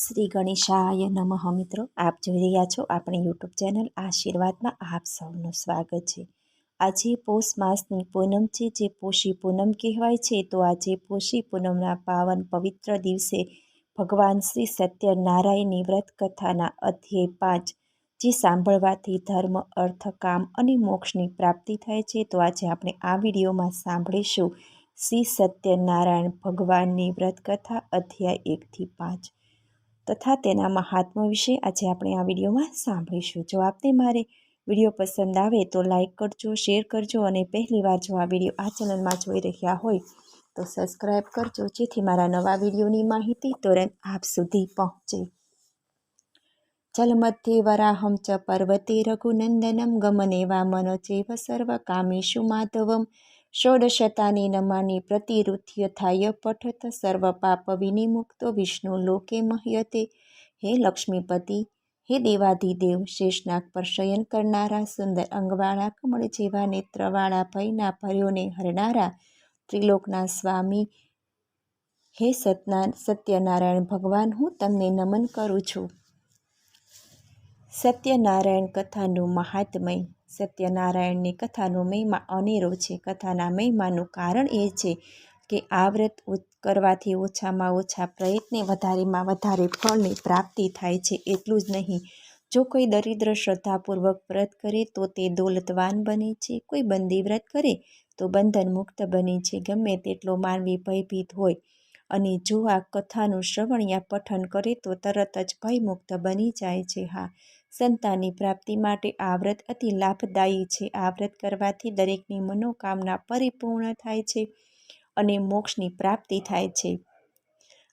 શ્રી ગણેશાય નમઃ. મિત્રો, આપ જોઈ રહ્યા છો આપણી યુટ્યુબ ચેનલ આશીર્વાદમાં આપ સૌનું સ્વાગત છે. આજે પોષ માસની પૂનમ છે, જે પોષી પૂનમ કહેવાય છે, તો આજે પોષી પૂનમના પાવન પવિત્ર દિવસે ભગવાન શ્રી સત્યનારાયણની વ્રત કથાના અધ્યાય પાંચ, જે સાંભળવાથી ધર્મ, અર્થ, કામ અને મોક્ષની પ્રાપ્તિ થાય છે, તો આજે આપણે આ વિડીયોમાં સાંભળીશું શ્રી સત્યનારાયણ ભગવાનની વ્રત કથા અધ્યાય એકથી પાંચ. તથા તેના મહાત્મા વિશે આજે આપણે આ વિડીયોમાં સાંભળીશું. જો આપને મારે વીડિયો પસંદ આવે તો લાઇક કરજો, શેર કરજો અને પહેલીવાર જો આ વીડિયો આ ચેનલમાં જોઈ રહ્યા હોય તો સબસ્ક્રાઈબ કરજો, જેથી મારા નવા વિડીયોની માહિતી તુરંત આપ સુધી પહોંચે. જલમધ્યે વરાહમ ચ પર્વતે રઘુનંદનમ ગમને મનો ચેવ સર્વ કામેશુ માધવમ ષોડશતાની નમાની પ્રતિરુથ્યથાય પઠત સર્વ પાપ વિનિમુક્તો વિષ્ણુ લોકે મહ્યતે. હે લક્ષ્મીપતિ, હે દેવાધિદેવ શેષનાગ પર શયન કરનારા, સુંદર અંગવાળા, કમળ જેવા નેત્રવાળા, ભયના ભર્યોને હરનારા, ત્રિલોકના સ્વામી. હે સતના સત્યનારાયણ ભગવાન, હું તમને નમન કરું છું. સત્યનારાયણ કથાનું મહાત્મય, સત્યનારાયણની કથાનો મહિમા અનેરો છે. કથાના મહિમાનું કારણ એ છે કે આ વ્રત કરવાથી ઓછામાં ઓછા પ્રયત્ને વધારેમાં વધારે ફળની પ્રાપ્તિ થાય છે. એટલું જ નહીં, જો કોઈ દરિદ્ર શ્રદ્ધાપૂર્વક વ્રત કરે તો તે દોલતવાન બને છે. કોઈ બંદી વ્રત કરે તો બંધન મુક્ત બને છે. ગમે તેટલો માનવી ભયભીત હોય અને જો આ કથાનું શ્રવણ યા પઠન કરે તો તરત જ ભયમુક્ત બની જાય છે. હા સંતાનની પ્રાપ્તિ માટે આ વ્રત અતિ લાભદાયી છે. આ વ્રત કરવાથી દરેકની મનોકામના પરિપૂર્ણ થાય છે અને મોક્ષની પ્રાપ્તિ થાય છે.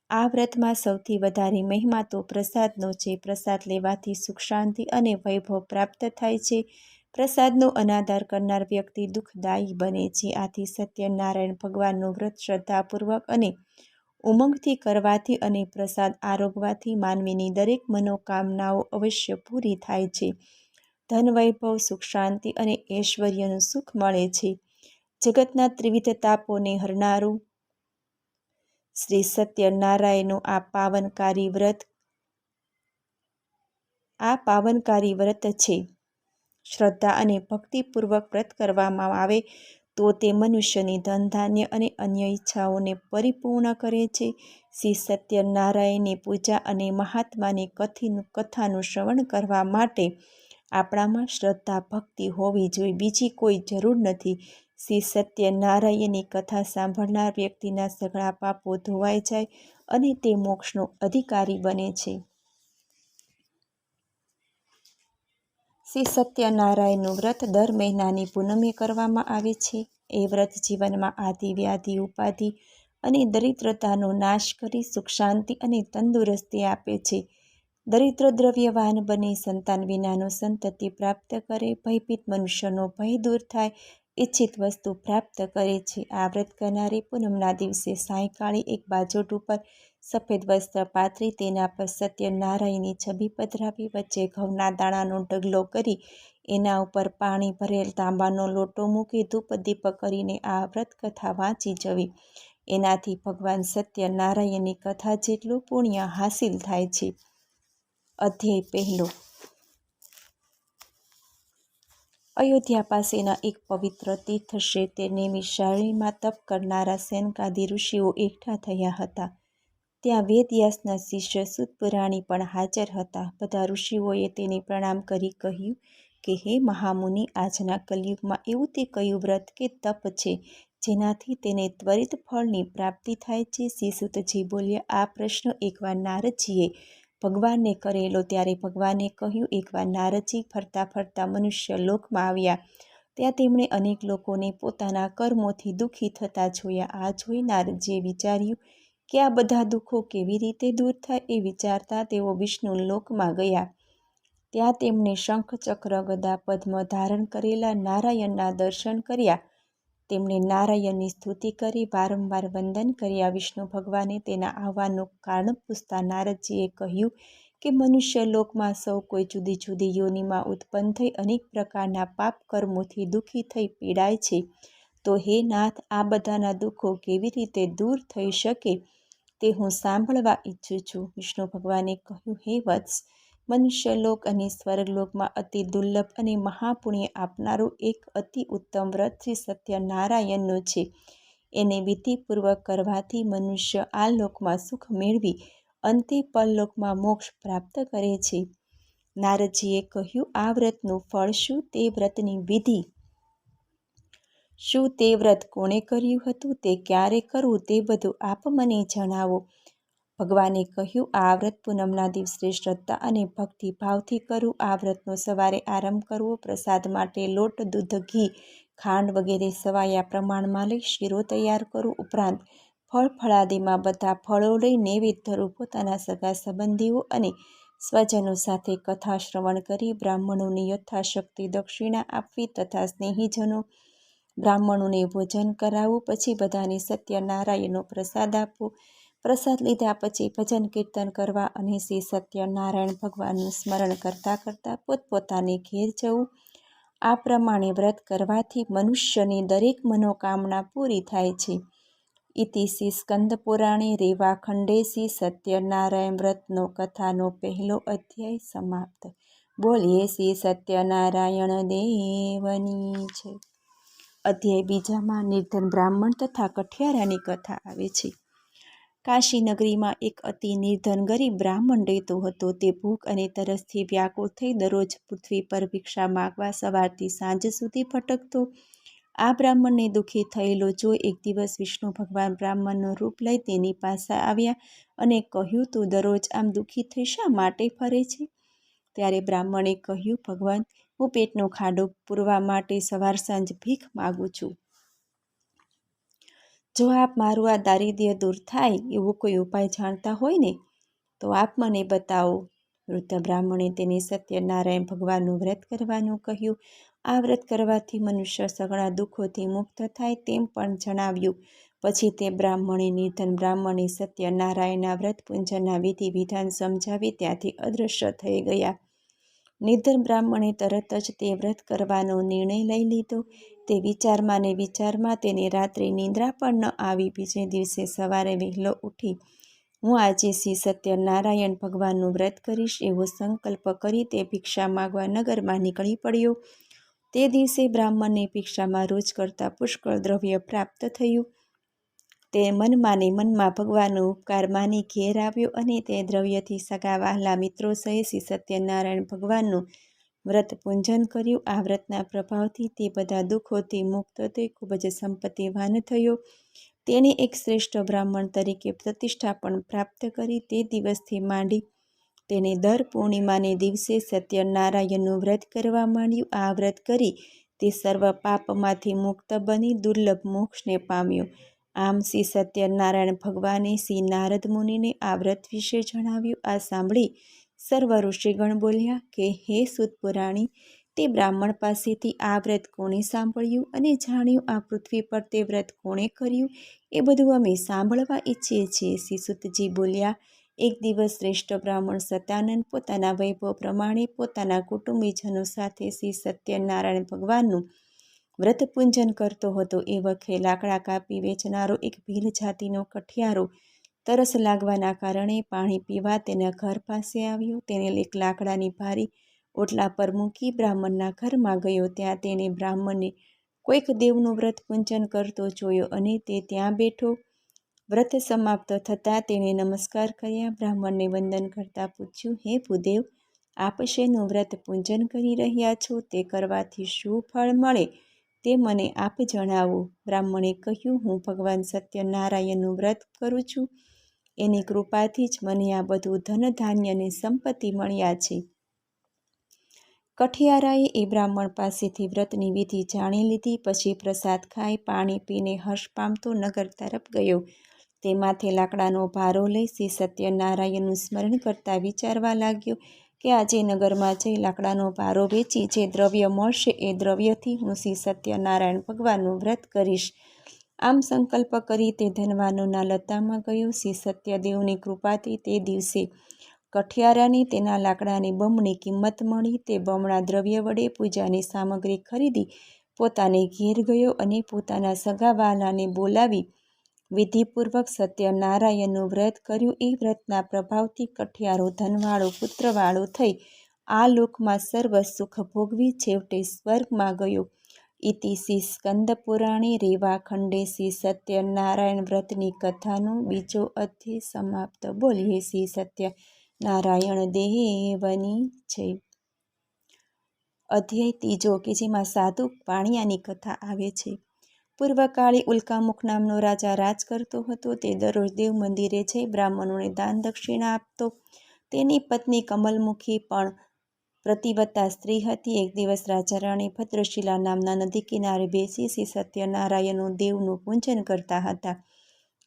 આ વ્રતમાં સૌથી વધારે મહિમા તો પ્રસાદનો છે. પ્રસાદ લેવાથી સુખ, શાંતિ અને વૈભવ પ્રાપ્ત થાય છે. પ્રસાદનો અનાદાર કરનાર વ્યક્તિ દુઃખદાયી બને છે. આથી સત્યનારાયણ ભગવાનનું વ્રત શ્રદ્ધાપૂર્વક અને ઉમંગથી કરવાથી અને પ્રસાદ આરોગવાથી માનવીની દરેક મનોકામનાઓ અવશ્ય પૂરી થાય છે. ધન વૈભવ, સુખ શાંતિ અને ઐશ્વર્યનું સુખ મળે છે. જગતના ત્રિવિધ તાપોને હરનારું શ્રી સત્યનારાયણનું આ પાવનકારી વ્રત, આ પાવનકારી વ્રત છે. શ્રદ્ધા અને ભક્તિપૂર્વક વ્રત કરવામાં આવે તો તે મનુષ્યની ધન ધાન્ય અને અન્ય ઈચ્છાઓને પરિપૂર્ણ કરે છે. શ્રી સત્યનારાયણની પૂજા અને મહાત્માની કથિન કથાનું શ્રવણ કરવા માટે આપણામાં શ્રદ્ધા, ભક્તિ હોવી જોઈએ. બીજી કોઈ જરૂર નથી. શ્રી સત્યનારાયણની કથા સાંભળનાર વ્યક્તિના સઘળા પાપો ધોવાઈ જાય અને તે મોક્ષનો અધિકારી બને છે. શ્રી સત્યનારાયણનું વ્રત દર મહિનાની પૂનમે કરવામાં આવે છે. એ વ્રત જીવનમાં આદિ વ્યાધિ, ઉપાધિ અને દરિદ્રતાનો નાશ કરી સુખ, શાંતિ અને તંદુરસ્તી આપે છે. દરિદ્ર દ્રવ્યવાન બને સંતાન વિનાનો સંતતિ પ્રાપ્ત કરે, ભયભીત મનુષ્યનો ભય દૂર થાય, ઈચ્છિત વસ્તુ પ્રાપ્ત કરે છે. આ વ્રત કરનારી પૂનમના દિવસે સાયંકાળે એક બાજોટ ઉપર સફેદ વસ્ત્ર પાથરી તેના પર સત્યનારાયણની છબી પધરાવી, વચ્ચે ઘઉંના દાણાનો ઢગલો કરી, એના ઉપર પાણી ભરેલ તાંબાનો લોટો મૂકી, ધૂપ દીપ કરીને આ વ્રત કથા વાંચી જવી. એનાથી ભગવાન સત્યનારાયણની કથા જેટલું પુણ્ય હાસિલ થાય છે. અધ્યાય પહેલો. અયોધ્યા પાસેના એક પવિત્ર તીર્થ ક્ષેત્રની વિશાળીમાં તપ કરનારા સેનકાદી ઋષિઓ એકઠા થયા હતા. ત્યાં વેદવ્યાસના શિષ્ય સુતપુરાણી પણ હાજર હતા. બધા ઋષિઓએ તેને પ્રણામ કરી કહ્યું કે, હે મહામુનિ, આજના કલયુગમાં એવું તે કયું વ્રત કે તપ છે જેનાથી તેને ત્વરિત ફળની પ્રાપ્તિ થાય છે? શ્રીસુતજી બોલ્યા, આ પ્રશ્ન એકવાર નારદજીએ ભગવાનને કરેલો ત્યારે ભગવાને કહ્યું, એકવાર નારદજી ફરતા ફરતા મનુષ્ય લોકમાં આવ્યા. ત્યાં તેમણે અનેક લોકોને પોતાના કર્મોથી દુઃખી થતા જોયા. આ જોઈ નારદજીએ વિચાર્યું કે આ બધા દુઃખો કેવી રીતે દૂર થાય એ વિચારતા તેઓ વિષ્ણુ લોકમાં ગયા. ત્યાં તેમણે શંખ ચક્ર ગદા પદ્મ ધારણ કરેલા નારાયણના દર્શન કર્યા. તેમણે નારાયણની સ્તુતિ કરી વારંવાર વંદન કર્યા. વિષ્ણુ ભગવાને તેના આવવાનું કારણ પૂછતા નારદજીએ કહ્યું કે મનુષ્ય લોકમાં સૌ કોઈ જુદી જુદી યોનિમાં ઉત્પન્ન થઈ અનેક પ્રકારના પાપ કર્મોથી દુઃખી થઈ પીડાય છે. તો હે નાથ, આ બધાના દુઃખો કેવી રીતે દૂર થઈ શકે? તે હું સાંભળવા ઈચ્છું છું. વિષ્ણુ ભગવાને કહ્યું, હે વત્સ મનુષ્યલોક અને સ્વર્ગલોકમાં અતિ દુર્લભ અને મહાપુણ્ય આપનારું એક અતિ ઉત્તમ વ્રત શ્રી સત્યનારાયણનું છે. એને વિધિપૂર્વક કરવાથી મનુષ્ય આ લોકમાં સુખ મેળવી, અંતે પરલોકમાં મોક્ષ પ્રાપ્ત કરે છે. નારદજીએ કહ્યું, આ વ્રતનું ફળ શું? તે વ્રતની વિધિ શું તે વ્રત કોણે કર્યું હતું, તે ક્યારે કરવું, તે બધું આપ મને જણાવો. ભગવાને કહ્યું, આ વ્રત પૂનમના દિવસે શ્રદ્ધા અને ભક્તિભાવથી કરવું આ વ્રતનો સવારે આરંભ કરવો, પ્રસાદ માટે લોટ, દૂધ, ઘી, ખાંડ વગેરે સવાયા પ્રમાણમાં લઈ શીરો તૈયાર કરવો ઉપરાંત ફળ ફળાદીમાં બધા ફળો લઈ નૈવેદ્ય ધરવું પોતાના સગા સંબંધીઓ અને સ્વજનો સાથે કથા શ્રવણ કરી, બ્રાહ્મણોની યથાશક્તિ દક્ષિણા આપવી તથા સ્નેહીજનો બ્રાહ્મણોને ભોજન કરાવવું પછી બધાને સત્યનારાયણનો પ્રસાદ આપવો. પ્રસાદ લીધા પછી ભજન કીર્તન કરવા અને શ્રી સત્યનારાયણ ભગવાનનું સ્મરણ કરતાં કરતાં પોતપોતાને ઘેર જવું. આ પ્રમાણે વ્રત કરવાથી મનુષ્યની દરેક મનોકામના પૂરી થાય છે. ઇતિ શ્રી સ્કંદ પુરાણે રેવાખંડે શ્રી સત્યનારાયણ વ્રતનો કથાનો પહેલો અધ્યાય સમાપ્ત. બોલીએ શ્રી સત્યનારાયણ દેવની છે અધ્યાય બીજામાં નિર્ધન બ્રાહ્મણ તથા કઠિયારાની કથા આવે છે. કાશી નગરીમાં એક અતિ નિર્ધન ગરીબ બ્રાહ્મણ રહેતો હતો. તે ભૂખ અને તરસથી વ્યાકુળ થઈ દરરોજ પૃથ્વી પર ભિક્ષા માગવા સવારથી સાંજ સુધી ભટકતો. આ બ્રાહ્મણને દુઃખી થયેલો જો એક દિવસ વિષ્ણુ ભગવાન બ્રાહ્મણનું રૂપ લઈ તેની પાસે આવ્યા અને કહ્યું, તું દરરોજ આમ દુઃખી થઈ શા માટે ફરે છે? ત્યારે બ્રાહ્મણે કહ્યું, ભગવાન હું પેટનો ખાડો પૂરવા માટે સવાર સાંજ ભીખ માગું છું. જો આપ મારું આ દારિદ્ર્ય દૂર થાય એવો કોઈ ઉપાય જાણતા હોય ને, તો આપ મને બતાવો. વૃદ્ધ બ્રાહ્મણે તેને સત્યનારાયણ ભગવાનનું વ્રત કરવાનું કહ્યું. આ વ્રત કરવાથી મનુષ્ય સઘળા દુઃખોથી મુક્ત થાય તેમ પણ જણાવ્યું. પછી તે બ્રાહ્મણે નિર્ધન બ્રાહ્મણે સત્યનારાયણના વ્રત પૂંજનના વિધિ વિધાન સમજાવી ત્યાંથી અદૃશ્ય થઈ ગયા. નિર્ધન બ્રાહ્મણે તરત જ તે વ્રત કરવાનો નિર્ણય લઈ લીધો. તે વિચારમાં ને વિચારમાં તેને રાત્રે નિંદ્રા પણ ન આવી. બીજે દિવસે સવારે વહેલો ઉઠી, હું આજે શ્રી સત્યનારાયણ ભગવાનનું વ્રત કરીશ એવો સંકલ્પ કરી તે ભિક્ષા માગવા નગરમાં નીકળી પડ્યો. તે દિવસે બ્રાહ્મણને ભિક્ષામાં રોજ કરતાં પુષ્કળ દ્રવ્ય પ્રાપ્ત થયું. તે મનમાંને મનમાં ભગવાનનો ઉપકાર માની ઘેર આવ્યો અને તે દ્રવ્યથી સગા વહાલા મિત્રો સહિત સત્યનારાયણ ભગવાનનું વ્રત પૂંજન કર્યું. આ વ્રતના પ્રભાવથી તે બધા દુઃખોથી મુક્ત થઈ ખૂબ જ સંપત્તિવાન થયો. તેણે એક શ્રેષ્ઠ બ્રાહ્મણ તરીકે પ્રતિષ્ઠા પણ પ્રાપ્ત કરી. તે દિવસથી માંડી તેને દર પૂર્ણિમાને દિવસે સત્યનારાયણનું વ્રત કરવા માંડ્યું. આ વ્રત કરી તે સર્વ પાપમાંથી મુક્ત બની, દુર્લભ મોક્ષને પામ્યો. આમ શ્રી સત્યનારાયણ ભગવાને શ્રી નારદ મુનિને આ વ્રત વિશે જણાવ્યું. આ સાંભળી સર્વ ઋષિગણ બોલ્યા કે, હે સુતપુરાણી તે બ્રાહ્મણ પાસેથી આ વ્રત કોણે સાંભળ્યું અને જાણ્યું? આ પૃથ્વી પર તે વ્રત કોણે કર્યું? એ બધું અમે સાંભળવા ઈચ્છીએ છીએ. શ્રી સુતજી બોલ્યા, એક દિવસ શ્રેષ્ઠ બ્રાહ્મણ સત્યાનંદ પોતાના વૈભવ પ્રમાણે પોતાના કુટુંબીજનો સાથે શ્રી સત્યનારાયણ ભગવાનનું વ્રત પૂંજન કરતો હતો. એ વખતે લાકડા કાપી વેચનારો એક ભીલ જાતિનો કઠિયારો તરસ લાગવાના કારણે પાણી પીવા તેના ઘર પાસે આવ્યો. તેને એક લાકડાની ભારી ઓટલા પર મૂકી બ્રાહ્મણના ઘરમાં ગયો. ત્યાં તેને બ્રાહ્મણને કોઈક દેવનું વ્રત પૂંજન કરતો જોયો અને તે ત્યાં બેઠો. વ્રત સમાપ્ત થતાં તેણે નમસ્કાર કર્યા. બ્રાહ્મણને વંદન કરતાં પૂછ્યું, હે ભૂદેવ, આપ શેનું વ્રત પૂંજન કરી રહ્યા છો? તે કરવાથી શું ફળ મળે? તે મને આપ જણાવો. બ્રાહ્મણે કહ્યું, હું ભગવાન સત્યનારાયણનું વ્રત કરું છું. એની કૃપાથી જ મને આ બધું ધન ધાન્ય અને સંપત્તિ મળ્યા છે. કઠિયારાએ એ બ્રાહ્મણ પાસેથી વ્રતની વિધિ જાણી લીધી, પછી પ્રસાદ ખાઈ, પાણી પીને હર્ષ પામતો નગર તરફ ગયો. તે માથે લાકડાનો ભારો લઈ શ્રી સત્યનારાયણનું સ્મરણ કરતા વિચારવા લાગ્યો કે આજે નગરમાં જઈ લાકડાનો ભારો વેચી જે દ્રવ્ય મળશે એ દ્રવ્યથી હું શ્રી સત્યનારાયણ ભગવાનનું વ્રત કરીશ. આમ સંકલ્પ કરી તે ધનવાનોના લતામાં ગયો. શ્રી સત્યદેવની કૃપાથી તે દિવસે કઠિયારાની તેના લાકડાની બમણી કિંમત મળી. તે બમણા દ્રવ્ય વડે પૂજાની સામગ્રી ખરીદી પોતાને ઘેર ગયો અને પોતાના સગા વહાલાને બોલાવી વિધિપૂર્વક સત્યનારાયણનું વ્રત કર્યું. એ વ્રતના પ્રભાવથી કઠિયારો, ધનવાળો, પુત્રવાળો થઈ આ લોકમાં સર્વ સુખ ભોગવી છેવટે સ્વર્ગમાં ગયો. ઇતિ શ્રી સ્કંદપુરાણે રેવાખંડે શ્રી સત્યનારાયણ વ્રતની કથાનો બીજો અધ્યય સમાપ્ત. બોલીએ શ્રી સત્ય નારાયણ દેવની છે અધ્યાય ત્રીજો કે જેમાં સાધુ પાણિયાની કથા આવે છે. પૂર્વકાળે ઉલ્કામુખ નામનો રાજા રાજ કરતો હતો. તે દરરોજ દેવ મંદિરે જઈ બ્રાહ્મણોને દાન દક્ષિણા આપતો. તેની પત્ની કમલમુખી પણ પ્રતિવત્તા સ્ત્રી હતી. એક દિવસ રાજા રાણી ભદ્રશિલા નામના નદી કિનારે બેસી શ્રી સત્યનારાયણનું દેવનું પૂજન કરતા હતા.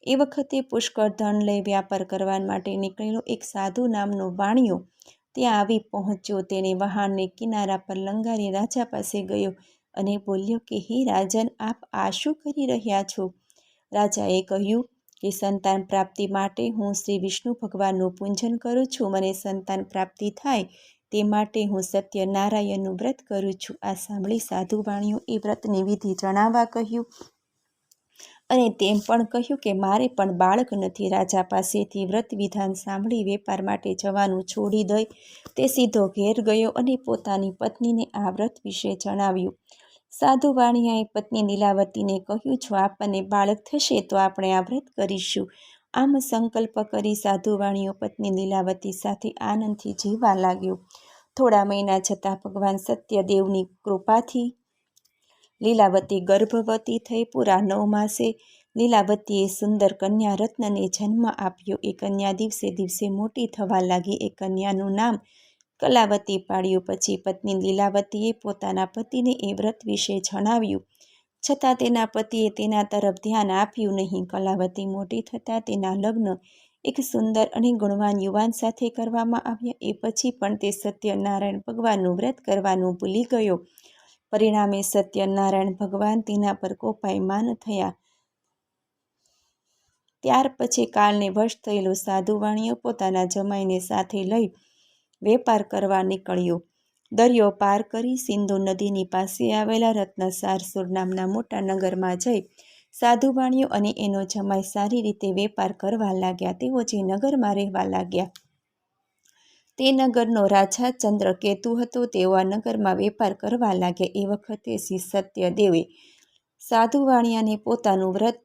એ વખતે પુષ્કળ ધન લઈ વ્યાપાર કરવા માટે નીકળેલો એક સાધુ નામનો વાણિયો ત્યાં આવી પહોંચ્યો. તેને વહાણને કિનારા પર લંગારી રાજા પાસે ગયો. અને બોલ્યો કે, હે રાજન, આપ આ શું કરી રહ્યા છો? રાજાએ કહ્યું કે, સંતાન પ્રાપ્તિ માટે હું શ્રી વિષ્ણુ ભગવાનનું પૂજન કરું છું. મને સંતાન પ્રાપ્તિ થાય તે માટે હું સત્યનારાયણનું વ્રત કરું છું. આ સાંભળી સાધુ વાણીઓ એ વ્રતની વિધિ જણાવવા કહ્યું અને તેમ પણ કહ્યું કે, મારે પણ બાળક નથી. રાજા પાસેથી વ્રત વિધાન સાંભળી વેપાર માટે જવાનું છોડી દઈ. તે સીધો ઘેર ગયો અને પોતાની પત્નીને આ વ્રત વિશે જણાવ્યું. સાધુ વાણિયાએ પત્ની લીલાવતીને કહ્યું, જો આપણને બાળક થશે તો આપણે આ વ્રત કરીશું. આમ સંકલ્પ કરી સાધુ વાણીઓ પત્ની લીલાવતી સાથે આનંદથી જીવવા લાગ્યો. થોડા મહિના છતાં ભગવાન સત્યદેવની કૃપાથી લીલાવતી ગર્ભવતી થઈ પૂરા નવ માસે લીલાવતીએ સુંદર કન્યા રત્નને જન્મ આપ્યો. એ કન્યા દિવસે દિવસે મોટી થવા લાગી. એ કન્યાનું નામ કલાવતી પાડ્યું પછી પત્ની લીલાવતીએ પોતાના પતિને એ વ્રત વિશે જણાવ્યું. છતાં તેના પતિએ તેના તરફ ધ્યાન આપ્યું નહીં. કલાવતી મોટી થતાં તેના લગ્ન એક સુંદર અને ગુણવાન યુવાન સાથે કરવામાં આવ્યા. એ પછી પણ તે સત્યનારાયણ ભગવાનનું વ્રત કરવાનું ભૂલી ગયો. પરિણામે સત્યનારાયણ ભગવાન તેના પર કોપાયમાન થયા. ત્યાર પછી કાળને વશ થયેલો સાધુ વાણીઓ પોતાના જમાઈને સાથે લઈ વેપાર કરવા નીકળ્યો. દરિયો પાર કરી સિંધુ નદીની પાસે આવેલા રત્નસારસુર નામના મોટા નગરમાં જઈ સાધુ વાણીઓ અને એનો જમાઈ સારી રીતે વેપાર કરવા લાગ્યા. તેઓ જે નગરમાં રહેવા લાગ્યા. તે નગરનો રાજા ચંદ્રકેતુ હતો. તેઓ આ નગરમાં વેપાર કરવા લાગ્યા. એ વખતે શ્રી સત્યદેવે સાધુ વાણિયાને પોતાનું વ્રત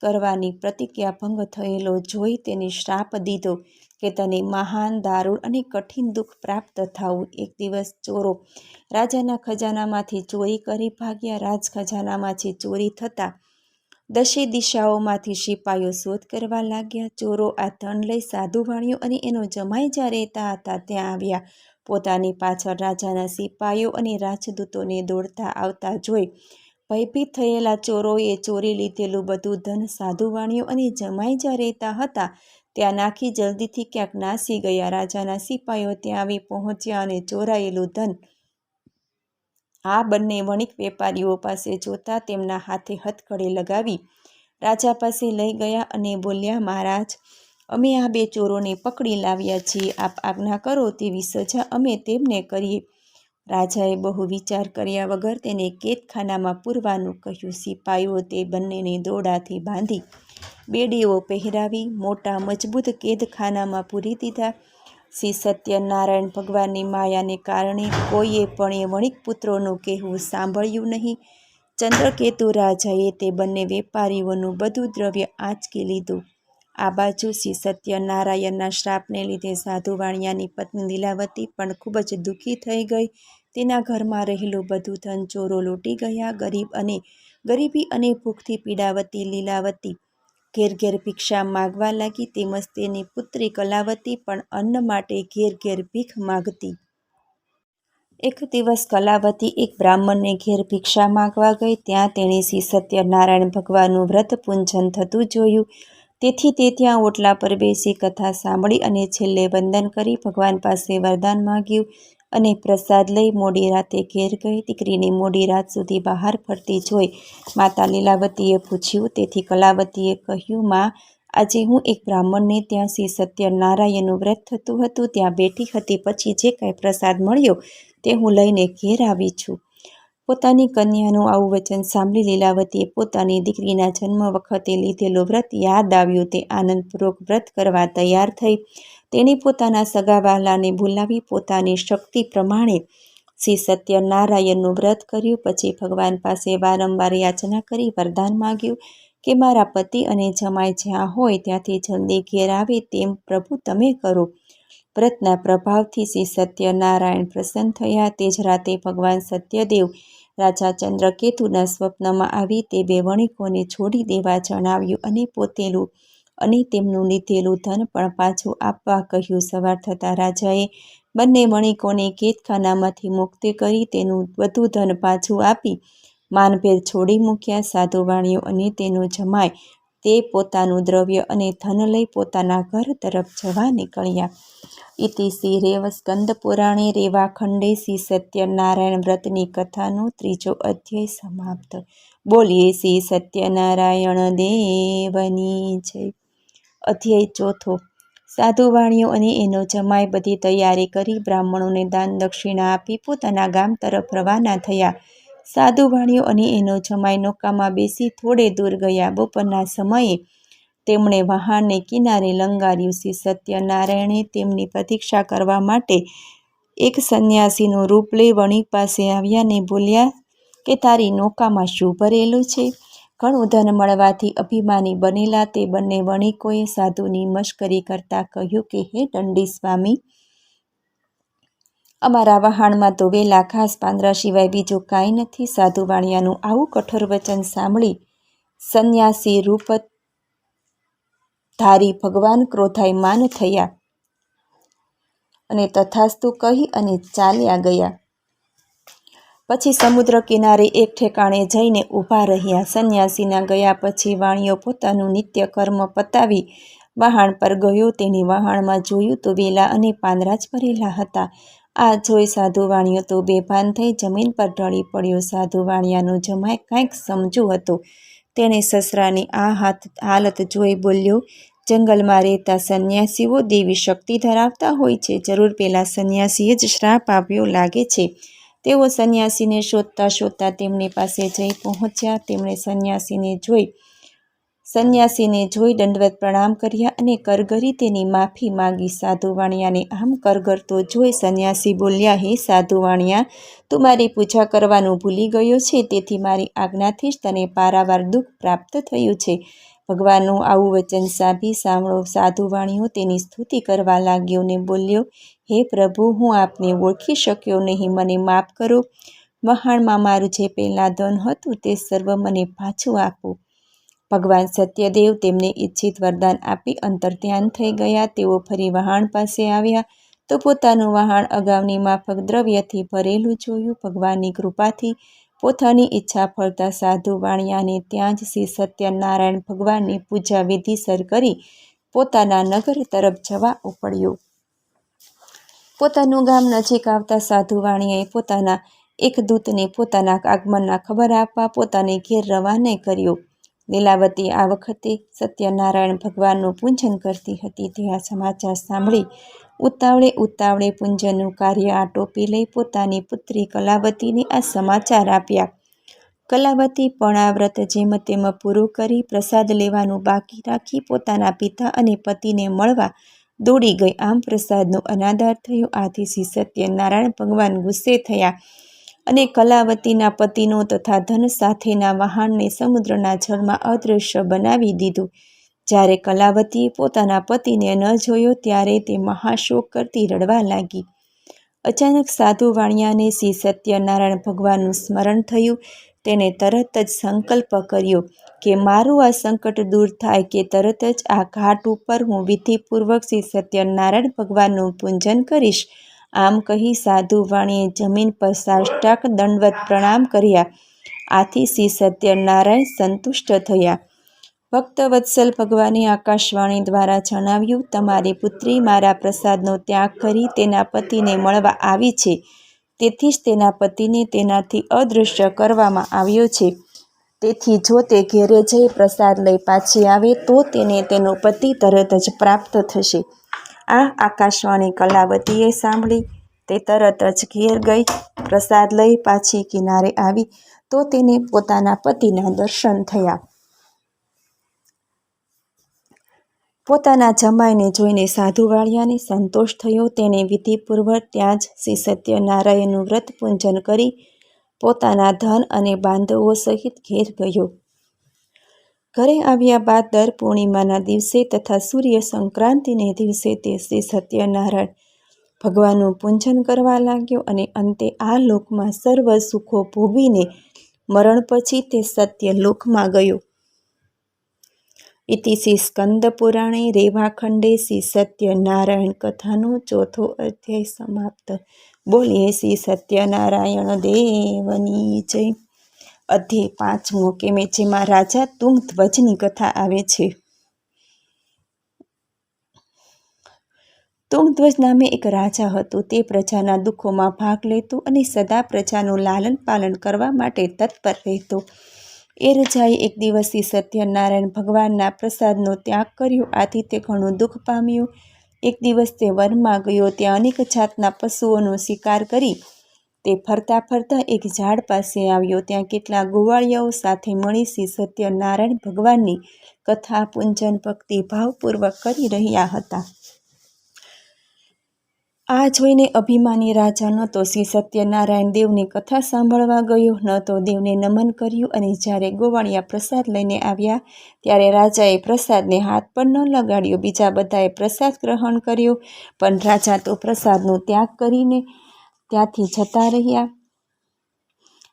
કરવાની પ્રતિજ્ઞા ભંગ થયેલો જોઈ તેને શ્રાપ દીધો કે તને મહાન દારૂણ અને કઠિન દુઃખ પ્રાપ્ત થવું એક દિવસ ચોરો રાજાના ખજાનામાંથી ચોરી કરી ભાગ્યા. રાજ ખજાનામાંથી ચોરી થતાં દશે દિશાઓમાંથી સિપાઈઓ શોધ કરવા લાગ્યા. ચોરો આ ધન લઈ સાધુ વાણિયો અને એનો જમાઈ જ્યાં રહેતા હતા ત્યાં આવ્યા. પોતાની પાછળ રાજાના સિપાઈઓ અને રાજદૂતોને દોડતા આવતા જોઈ ભયભીત થયેલા ચોરોએ ચોરી લીધેલું બધું ધન સાધુ વાણિયો અને જમાઈ જ્યાં રહેતા હતા, ત્યાં નાખી જલ્દીથી ક્યાંક નાસી ગયા. રાજાના સિપાઈઓ ત્યાં આવી પહોંચ્યા અને ચોરાયેલું ધન આ બંને વણિક વેપારીઓ પાસે જોતા તેમના હાથે હથકડે લગાવી રાજા પાસે લઈ ગયા અને બોલ્યા, મહારાજ, અમે આ બે ચોરોને પકડી લાવ્યા છીએ. આપ આજ્ઞા કરો તેવી સજા અમે તેમને કરીએ. રાજાએ બહુ વિચાર કર્યા વગર તેને કેદખાનામાં પૂરવાનું કહ્યું. સિપાઈઓ તે બંનેને દોડાથી બાંધી બેડીઓ પહેરાવી મોટા મજબૂત કેદખાનામાં પૂરી દીધા. શ્રી સત્યનારાયણ ભગવાનની માયાને કારણે કોઈએ પણ એ વણિક પુત્રોનું કહેવું સાંભળ્યું નહીં. ચંદ્રકેતુ રાજાએ તે બંને વેપારીઓનું બધું દ્રવ્ય આંચકી લીધું. આ બાજુ શ્રી સત્યનારાયણના શ્રાપને લીધે સાધુ વાણિયાની પત્ની લીલાવતી પણ ખૂબ જ દુઃખી થઈ ગઈ. તેના ઘરમાં રહેલું બધું ધન ચોરો લૂંટી ગયા, ગરીબ અને, ગરીબી અને ભૂખથી પીડાવતી લીલાવતી ઘેર ઘેર ભિક્ષા માગવા લાગી તેમજ તેની પુત્રી કલાવતી પણ અન્ન માટે ઘેર ઘેર ભીખ માગતી. એક દિવસ કલાવતી એક બ્રાહ્મણને ઘેર ભિક્ષા માગવા ગઈ, ત્યાં તેણે શ્રી સત્યનારાયણ ભગવાનનું વ્રત પૂંજન થતું જોયું. તેથી તે ત્યાં ઓટલા પર બેસી કથા સાંભળી અને છેલ્લે વંદન કરી ભગવાન પાસે વરદાન માગ્યું. અને પ્રસાદ લઈ મોડી રાતે ઘેર ગઈ દીકરીને મોડી રાત સુધી બહાર ફરતી જોઈ માતા લીલાવતીએ પૂછ્યું. તેથી કલાવતીએ કહ્યું, માં, આજે હું એક બ્રાહ્મણને ત્યાં શ્રી સત્યનારાયણનું વ્રત થતું હતું. ત્યાં બેઠી હતી. પછી જે કાંઈ પ્રસાદ મળ્યો તે હું લઈને ઘેર આવી છું. પોતાની કન્યાનું આવું વચન સાંભળી લીલાવતીએ પોતાની દીકરીના જન્મ વખતે લીધેલું વ્રત યાદ આવ્યું. તે આનંદપૂર્વક વ્રત કરવા તૈયાર થઈ તેણે પોતાના સગાવાલાને બોલાવી પોતાની શક્તિ પ્રમાણે શ્રી સત્યનારાયણનું વ્રત કર્યું. પછી ભગવાન પાસે વારંવાર યાચના કરી વરદાન માગ્યું કે મારા પતિ અને જમાઈ જ્યાં હોય ત્યાંથી જલ્દી ઘેર આવે તેમ પ્રભુ તમે કરો. વ્રતના પ્રભાવથી શ્રી સત્યનારાયણ પ્રસન્ન થયા. તે જ રાતે ભગવાન સત્યદેવ રાજા ચંદ્રકેતુના સ્વપ્નમાં આવી તે બે વણિકોને છોડી દેવા જણાવ્યું અને પોતેલું અને તેમનું લીધેલું ધન પણ પાછું આપવા કહ્યું. સવાર થતાં રાજાએ બંને વણિકોને કેદખાનામાંથી મુક્ત કરી તેનું બધું ધન પાછું આપી માનભેર છોડી મૂક્યા. સાધુ વાણીઓ અને તેનો જમાય તે પોતાનું દ્રવ્ય અને ધન લઈ પોતાના ઘર તરફ જવા નીકળ્યા. ઇતિ શ્રી રેવ સ્કંદ પુરાણે રેવાખંડે શ્રી સત્યનારાયણ વ્રતની કથાનો ત્રીજો અધ્યાય સમાપ્ત. બોલીએ શ્રી સત્યનારાયણ દેવની જય. અધ્યાય ચોથો. સાધુ વાણીઓ અને એનો જમાય બધી તૈયારી કરી બ્રાહ્મણોને દાન દક્ષિણા આપી પોતાના ગામ તરફ રવાના થયા. સાધુ વાણીઓ અને એનો જમાય નૌકામાં બેસી થોડે દૂર ગયા. બપોરના સમયે તેમણે વહાણને કિનારે લંગાર્યું. શ્રી સત્યનારાયણે તેમની પ્રતીક્ષા કરવા માટે એક સંન્યાસીનું રૂપ લઈ વણિક પાસે આવ્યા ને બોલ્યા કે તારી નૌકામાં શું ભરેલું છે? ઘણું ધન મળવાથી અભિમાની બનેલા તે બંને વણિકોએ સાધુની મશ્કરી કરતા કહ્યું કે, હે દંડી સ્વામી, અમારા વહાણમાં તો વેલા ઘાસ પાંદરા સિવાય બીજું કાંઈ નથી. સાધુ વાણિયાનું આવું કઠોર વચન સાંભળી સંન્યાસી રૂપ ધારી ભગવાન ક્રોધાયમાન થયા અને તથાસ્તુ કહી અને ચાલ્યા ગયા. પછી સમુદ્ર કિનારે એક ઠેકાણે જઈને ઊભા રહ્યા. સંન્યાસીના ગયા પછી વાણીઓ પોતાનું નિત્ય કર્મ પતાવી વહાણ પર ગયો. તેની વહાણમાં જોયું તો વેલા અને પાંદડા જ ભરેલા હતા. આ જોઈ સાધુ વાણિયો તો બેભાન થઈ જમીન પર ઢળી પડ્યો. સાધુ વાણિયાનું જમાય કાંઈક સમજ્યું હતું. તેણે સસરાની આ હાથ, હાલત જોઈ બોલ્યો, જંગલમાં રહેતા સંન્યાસીઓ દેવી શક્તિ ધરાવતા હોય છે. જરૂર પેલા સંન્યાસીએ જ શ્રાપ આપ્યો લાગે છે. તેઓ સંન્યાસીને શોધતા શોધતા તેમની પાસે જઈ પહોંચ્યા. તેમણે સંન્યાસીને જોઈ સંન્યાસીને જોઈ દંડવત પ્રણામ કર્યા અને કરગરી તેની માફી માંગી. સાધુ વાણિયાને આમ કરગરતો જોઈ સંન્યાસી બોલ્યા, હે સાધુ વાણિયા તું મારી પૂજા કરવાનું ભૂલી ગયો છે. તેથી મારી આજ્ઞાથી જ તને પારાવાર દુઃખ પ્રાપ્ત થયું છે. ભગવાનનું આવું વચન સાંભી સાંભળો સાધુ વાણીઓ તેની સ્તુતિ કરવા લાગ્યો ને બોલ્યો, હે પ્રભુ, હું આપને ઓળખી શક્યો નહીં, મને માફ કરો. વહાણમાં મારું જે પહેલાં ધન હતું તે સર્વ મને પાછું આપો. ભગવાન સત્યદેવ તેમને ઈચ્છિત વરદાન આપી અંતર ધ્યાન થઈ ગયા. તેઓ ફરી વહાણ પાસે આવ્યા તો પોતાનું વહાણ અગાઉની માફક દ્રવ્યથી ભરેલું જોયું. ભગવાનની કૃપાથી પોતાની ઈચ્છા ફળતા સાધુ વાણિયાને ત્યાં જ શ્રી સત્યનારાયણ ભગવાનની પૂજા વિધિસર કરી પોતાના નગર તરફ જવા ઉપડ્યો. પોતાનું ગામ નજીક આવતા સાધુ વાણિયાએ પોતાના એક દૂતને પોતાના આગમનના ખબર આપવા પોતાને ઘેર રવાને કર્યો. લીલાવતી આ વખતે સત્યનારાયણ ભગવાનનું પૂજન કરતી હતી તે આ સમાચાર સાંભળી ઉતાવળે ઉતાવળે પૂંજનનું કાર્ય આટોપી લઈ પોતાની પુત્રી કલાવતીને આ સમાચાર આપ્યા. કલાવતી પણ આ વ્રત જેમ તેમ પૂરું કરી પ્રસાદ લેવાનું બાકી રાખી પોતાના પિતા અને પતિને મળવા દોડી ગઈ. આમ પ્રસાદનો અનાદાર થયો. આથી શ્રી સત્યનારાયણ ભગવાન ગુસ્સે થયા અને કલાવતીના પતિનો તથા ધન સાથેના વહાણને સમુદ્રના જળમાં અદૃશ્ય બનાવી દીધું. જ્યારે કલાવતીએ પોતાના પતિને ન જોયો ત્યારે તે મહાશોક કરતી રડવા લાગી. અચાનક સાધુ વાણિયાને શ્રી સત્યનારાયણ ભગવાનનું સ્મરણ થયું. તેને તરત જ સંકલ્પ કર્યો કે મારું આ સંકટ દૂર થાય કે તરત જ આ ઘાટ ઉપર હું વિધિપૂર્વક શ્રી સત્યનારાયણ ભગવાનનું પૂજન કરીશ. આમ કહી સાધુ વાણીએ જમીન પર સાષ્ટાક દંડવત પ્રણામ કર્યા. આથી શ્રી સત્યનારાયણ સંતુષ્ટ થયા. ભક્તવત્સલ ભગવાને આકાશવાણી દ્વારા જણાવ્યું, તમારી પુત્રી મારા પ્રસાદનો ત્યાગ કરી તેના પતિને મળવા આવી છે. તેથી જ તેના પતિને તેનાથી અદૃશ્ય કરવામાં આવ્યો છે. તેથી જો તે ઘેરે જઈ પ્રસાદ લઈ પાછી આવે, તો તેને તેનો પતિ તરત જ પ્રાપ્ત થશે. આ આકાશવાણી કલાવતીએ સાંભળી. તે તરત જ ઘેર ગઈ, પ્રસાદ લઈ પાછી કિનારે આવી, તો તેને પોતાના પતિના દર્શન થયા. પોતાના જમાઈને જોઈને સાધુવાળિયાને સંતોષ થયો. તેણે વિધિપૂર્વક ત્યાં જ શ્રી સત્યનારાયણનું વ્રત પૂજન કરી પોતાના ધન અને બાંધવો સહિત ઘેર ગયો. ઘરે આવ્યા બાદ દર પૂર્ણિમાના દિવસે તથા સૂર્ય સંક્રાંતિને દિવસે તે શ્રી સત્યનારાયણ ભગવાનનું પૂજન કરવા લાગ્યો અને અંતે આ લોકમાં સર્વ સુખો ભોગવીને મરણ પછી તે સત્ય લોકમાં ગયો. ઇતિ શ્રી સ્કંદ પુરાણે રેવાખંડે શ્રી સત્યનારાયણ કથાનો ચોથો અધ્યાય સમાપ્ત બોલીએ શ્રી સત્યનારાયણ દેવની જય અધ્યાય પાંચમો કે મેં જેમાં રાજા તુંગધ્વજની કથા આવે છે તુંગધ્વજ નામે એક રાજા હતું તે પ્રજાના દુઃખોમાં ભાગ લેતો અને સદા પ્રજાનું લાલન પાલન કરવા માટે તત્પર રહેતો। એ રજાએ એક દિવસથી સત્યનારાયણ ભગવાનના પ્રસાદનો ત્યાગ કર્યો. આથી તે ઘણું દુઃખ પામ્યું. એક દિવસ તે વનમાં ગયો. ત્યાં અનેક જાતના પશુઓનો શિકાર કરી તે ફરતા ફરતા એક ઝાડ પાસે આવ્યો. ત્યાં કેટલા ગોવાળિયાઓ સાથે મળી શ્રી સત્યનારાયણ ભગવાનની કથા પૂંજન ભક્તિ ભાવપૂર્વક કરી રહ્યા હતા. આ જોઈને અભિમાની રાજા ન તો શ્રી સત્યનારાયણ દેવની કથા સાંભળવા ગયો, ન તો દેવને નમન કર્યું અને જ્યારે ગોવાળિયા પ્રસાદ લઈને આવ્યા, ત્યારે રાજાએ પ્રસાદને હાથ પણ ન લગાડ્યો. બીજા બધાએ પ્રસાદ ગ્રહણ કર્યો, પણ રાજા તો પ્રસાદનો ત્યાગ કરીને ત્યાંથી જતા રહ્યા.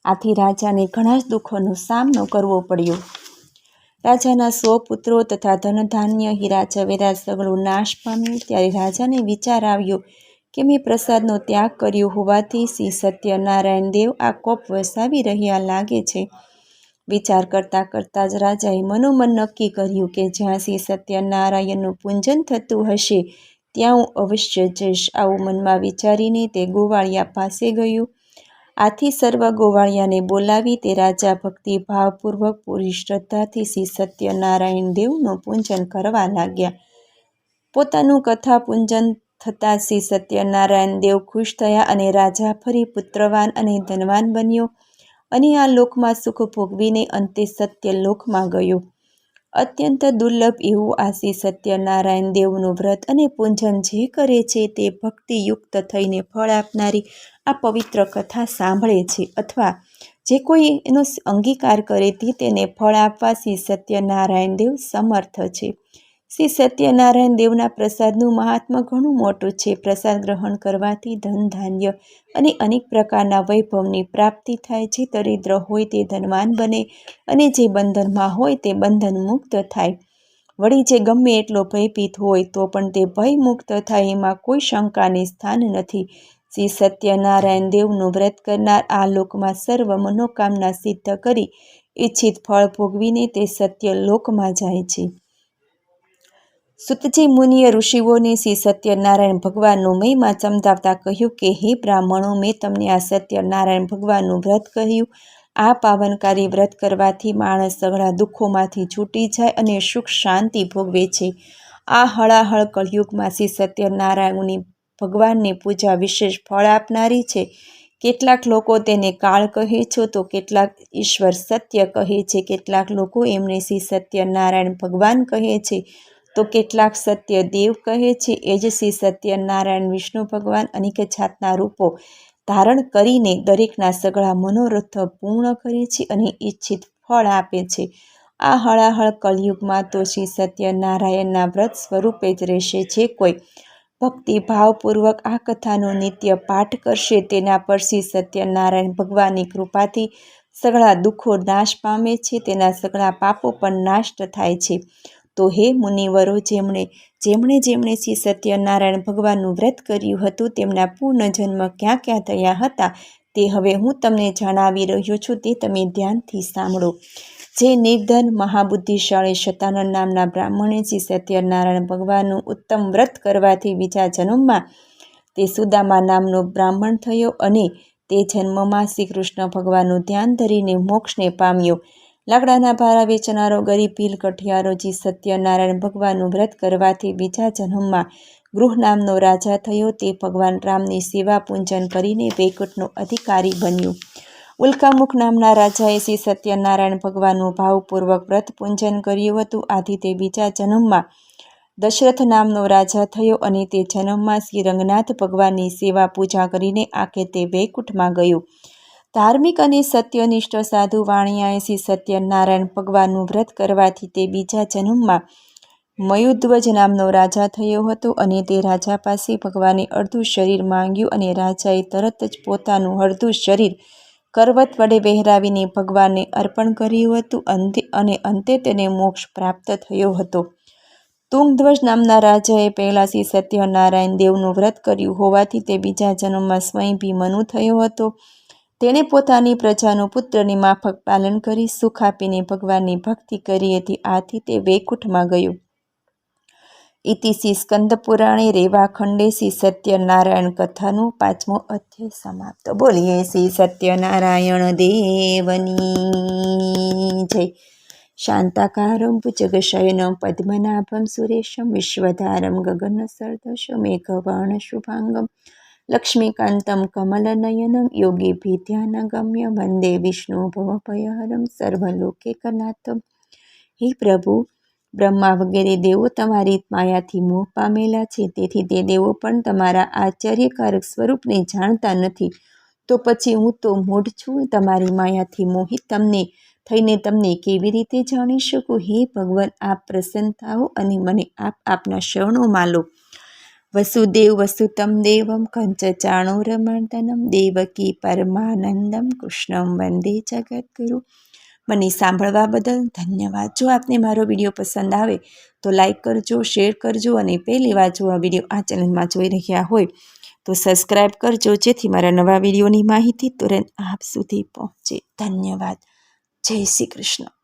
આથી રાજાને ઘણા જ દુઃખોનો સામનો કરવો પડ્યો. રાજાના સો પુત્રો તથા ધનધાન્ય હીરા ઝવેરાત સગળું નાશ પામ્યું. ત્યારે રાજાને વિચાર આવ્યો કે મેં પ્રસાદનો ત્યાગ કર્યો હોવાથી શ્રી સત્યનારાયણ દેવ આ કોપ વસાવી રહ્યા લાગે છે. વિચાર કરતાં કરતાં જ રાજાએ મનોમન નક્કી કર્યું કે જ્યાં શ્રી સત્યનારાયણનું પૂજન થતું હશે, ત્યાં હું અવશ્ય જઈશ. આવું મનમાં વિચારીને તે ગોવાળિયા પાસે ગયું. આથી સર્વ ગોવાળિયાને બોલાવી તે રાજા ભક્તિ ભાવપૂર્વક પૂરી શ્રદ્ધાથી શ્રી સત્યનારાયણ દેવનું પૂજન કરવા લાગ્યા. પોતાનું કથા પૂજન થતાં શ્રી સત્યનારાયણ દેવ ખુશ થયા અને રાજા ફરી પુત્રવાન અને ધનવાન બન્યો અને આ લોકમાં સુખ ભોગવીને અંતે સત્ય લોકમાં ગયો. અત્યંત દુર્લભ એવું આ શ્રી સત્યનારાયણ દેવનું વ્રત અને પૂંજન જે કરે છે તે ભક્તિયુક્ત થઈને ફળ આપનારી આ પવિત્ર કથા સાંભળે છે અથવા જે કોઈ એનો અંગીકાર કરે તે તેને ફળ આપવા શ્રી સત્યનારાયણ દેવ સમર્થ છે. શ્રી સત્યનારાયણ દેવના પ્રસાદનું મહાત્મા ઘણું મોટું છે. પ્રસાદ ગ્રહણ કરવાથી ધન, ધાન્ય અને અનેક પ્રકારના વૈભવની પ્રાપ્તિ થાય. જે દરિદ્ર હોય તે ધનવાન બને અને જે બંધનમાં હોય તે બંધન મુક્ત થાય. વળી જે ગમે એટલો ભયભીત હોય તો પણ તે ભય મુક્ત થાય એમાં કોઈ શંકાને સ્થાન નથી. શ્રી સત્યનારાયણ દેવનું વ્રત કરનાર આ લોકમાં સર્વ મનોકામના સિદ્ધ કરી, ઈચ્છિત ફળ ભોગવીને તે સત્ય લોકમાં જાય છે. સુતજી મુનિએ ઋષિઓને શ્રી સત્યનારાયણ ભગવાનનો મહિમા સમજાવતા કહ્યું કે, હે બ્રાહ્મણો, મેં તમને આ સત્યનારાયણ ભગવાનનું વ્રત કહ્યું. આ પાવનકારી વ્રત કરવાથી માણસ સઘળા દુઃખોમાંથી છૂટી જાય અને સુખ શાંતિ ભોગવે છે. આ હળાહળ કળયુગમાં શ્રી સત્યનારાયણની ભગવાનની પૂજા વિશેષ ફળ આપનારી છે. કેટલાક લોકો તેને કાળ કહે છે, તો કેટલાક ઈશ્વર સત્ય કહે છે. કેટલાક લોકો એમને શ્રી સત્યનારાયણ ભગવાન કહે છે. તો કેટલાક સત્ય દેવ કહે છે, એ જ શ્રી સત્યનારાયણ, વિષ્ણુ ભગવાન અનેક જાતના રૂપો ધારણ કરીને દરેકના સગળા મનોરથ પૂર્ણ કરે છે અને ઈચ્છિત ફળ આપે છે. આ હળાહળ કલયુગમાં તો શ્રી સત્યનારાયણના વ્રત સ્વરૂપે જ રહેશે. જે કોઈ ભક્તિભાવપૂર્વક આ કથાનો નિત્ય પાઠ કરશે, તેના પર શ્રી સત્યનારાયણ ભગવાનની કૃપાથી સગળા દુઃખો નાશ પામે છે, તેના સગળા પાપો પણ નાશ થાય છે. તો હે મુનિવરો, જેમણે જેમણે જેમણે શ્રી સત્યનારાયણ ભગવાનનું વ્રત કર્યું હતું, તેમના પૂર્ણ જન્મ ક્યાં ક્યાં થયા હતા, તે હવે હું તમને જણાવી રહ્યો છું, તે તમે ધ્યાનથી સાંભળો. જે નિર્ધન મહાબુદ્ધિશાળી શતાનંદ નામના બ્રાહ્મણે શ્રી સત્યનારાયણ ભગવાનનું ઉત્તમ વ્રત કરવાથી બીજા જન્મમાં તે સુદામા નામનો બ્રાહ્મણ થયો અને તે જન્મમાં શ્રી કૃષ્ણ ભગવાનનું ધ્યાન ધરીને મોક્ષને પામ્યો. લાકડાના ભારા વેચનારો ગરીબ, ભીલ, કઠિયારો, જી સત્યનારાયણ ભગવાનનું વ્રત કરવાથી બીજા જન્મમાં ગૃહ નામનો રાજા થયો. તે ભગવાન રામની સેવા પૂજન કરીને વૈકુંઠનો અધિકારી બન્યો. ઉલ્કામુખ નામના રાજાએ શ્રી સત્યનારાયણ ભગવાનનું ભાવપૂર્વક વ્રત પૂજન કર્યું હતું. આથી તે બીજા જન્મમાં દશરથ નામનો રાજા થયો અને તે જન્મમાં શ્રી રંગનાથ ભગવાનની સેવા પૂજા કરીને આખે તે વૈકુંઠમાં ગયો. ધાર્મિક અને સત્યનિષ્ઠ સાધુ વાણિયાએ શ્રી સત્યનારાયણ ભગવાનનું વ્રત કરવાથી તે બીજા જન્મમાં મયુધ્વજ નામનો રાજા થયો હતો અને તે રાજા પાસે ભગવાને અડધું શરીર માંગ્યું અને રાજાએ તરત જ પોતાનું અડધું શરીર કરવત વડે વહેરાવીને ભગવાનને અર્પણ કર્યું હતું અંતે અને અંતે તેને મોક્ષ પ્રાપ્ત થયો હતો. તુંગધ્વજ નામના રાજાએ પહેલાં શ્રી સત્યનારાયણ દેવનું વ્રત કર્યું હોવાથી તે બીજા જન્મમાં સ્વયં ભી મનુ થયો હતો. તેણે પોતાની પ્રજાનું પુત્રની માફક પાલન કરી સુખ આપીને ભગવાનની ભક્તિ કરી હતી. આથી તે વૈકુંઠમાં ગયું. ઇતિશ્રી સ્કંદપુરાણે રેવાખંડે શ્રી સત્યનારાયણ કથાનું પાંચમો અધ્યાય સમાપ્ત. બોલીએ શ્રી સત્યનારાયણ દેવની જય. શાંતાકારમ ભુજગશયનમ પદ્મનાભમ સુરેશમ વિશ્વધારમ ગગન સરદશ મેઘવર્ણ શુભાંગમ લક્ષ્મીકાંતમ કમલનયનમ યોગી ધ્યાનગમ્ય વંદે વિષ્ણુ ભવભયહરમ સર્વલોકેકનાથમ હે પ્રભુ બ્રહ્મા વગેરે દેવો તમારી માયાથી મોહ પામેલા છે, તેથી તે દેવો પણ તમારા આશ્ચર્યકારક સ્વરૂપને જાણતા નથી. તો પછી હું તો મૂઢ છું, તમારી માયાથી મોહિત તમને થઈને તમને કેવી રીતે જાણી શકું? હે ભગવાન, આપ પ્રસન્ન થાઓ અને મને આપ આપના શરણોમાં લો. વસુદેવ વસુતમ દેવમ કંચ ચાણોરમર્દનમ દેવકી પરમાનંદમ કૃષ્ણમ વંદે જગદગુરુ મને સાંભળવા બદલ ધન્યવાદ. જો આપને મારો વીડિયો પસંદ આવે, તો લાઇક કરજો, શેર કરજો અને પહેલી વાર જો આ વીડિયો આ ચેનલમાં જોઈ રહ્યા હોય, તો સબસ્ક્રાઈબ કરજો, જેથી મારા નવા વિડીયોની માહિતી તુરંત આપ સુધી પહોંચે. ધન્યવાદ. જય શ્રી કૃષ્ણ.